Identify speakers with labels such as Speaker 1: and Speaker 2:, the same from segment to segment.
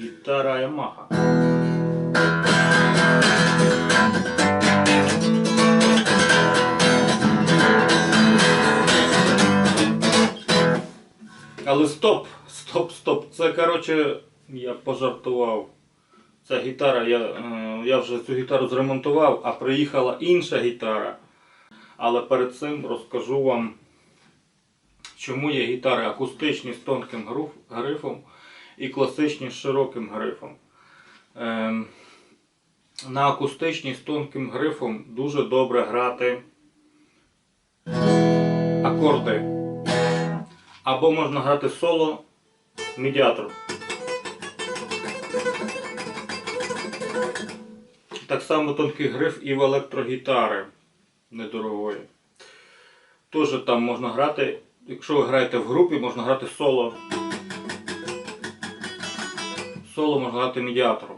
Speaker 1: Гітара Yamaha. Але стоп, стоп, стоп. Це коротше, я пожартував. Ця гітара, я, е, я вже цю гітару зремонтував, а приїхала інша гітара. Але перед цим розкажу вам, чому є гітари акустичні з тонким грифом і класичні з широким грифом. Ем, на акустичній з тонким грифом дуже добре грати акорди. Або можна грати соло медіатор. Так само тонкий гриф і в електрогітари недорогої. Теж там можна грати, якщо ви граєте в групі, можна грати соло. Соло можна грати медіатором.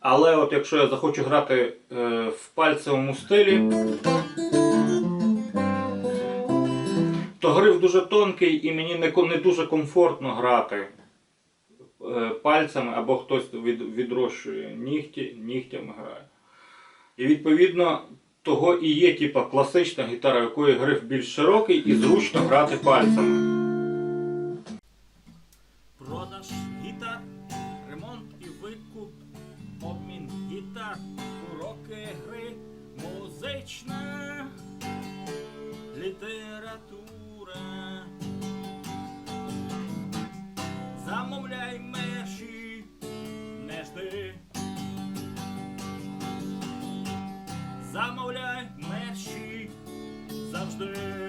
Speaker 1: Але от якщо я захочу грати е, в пальцевому стилі, то гриф дуже тонкий і мені не, дуже комфортно грати е, пальцями або хтось від, відрощує нігті, нігтями грає. І відповідно того і є типа класична гітара, якої гриф більш широкий і зручно грати пальцями. та уроки гри, музична література. Замовляй мерші, не жди. Замовляй мерші завжди.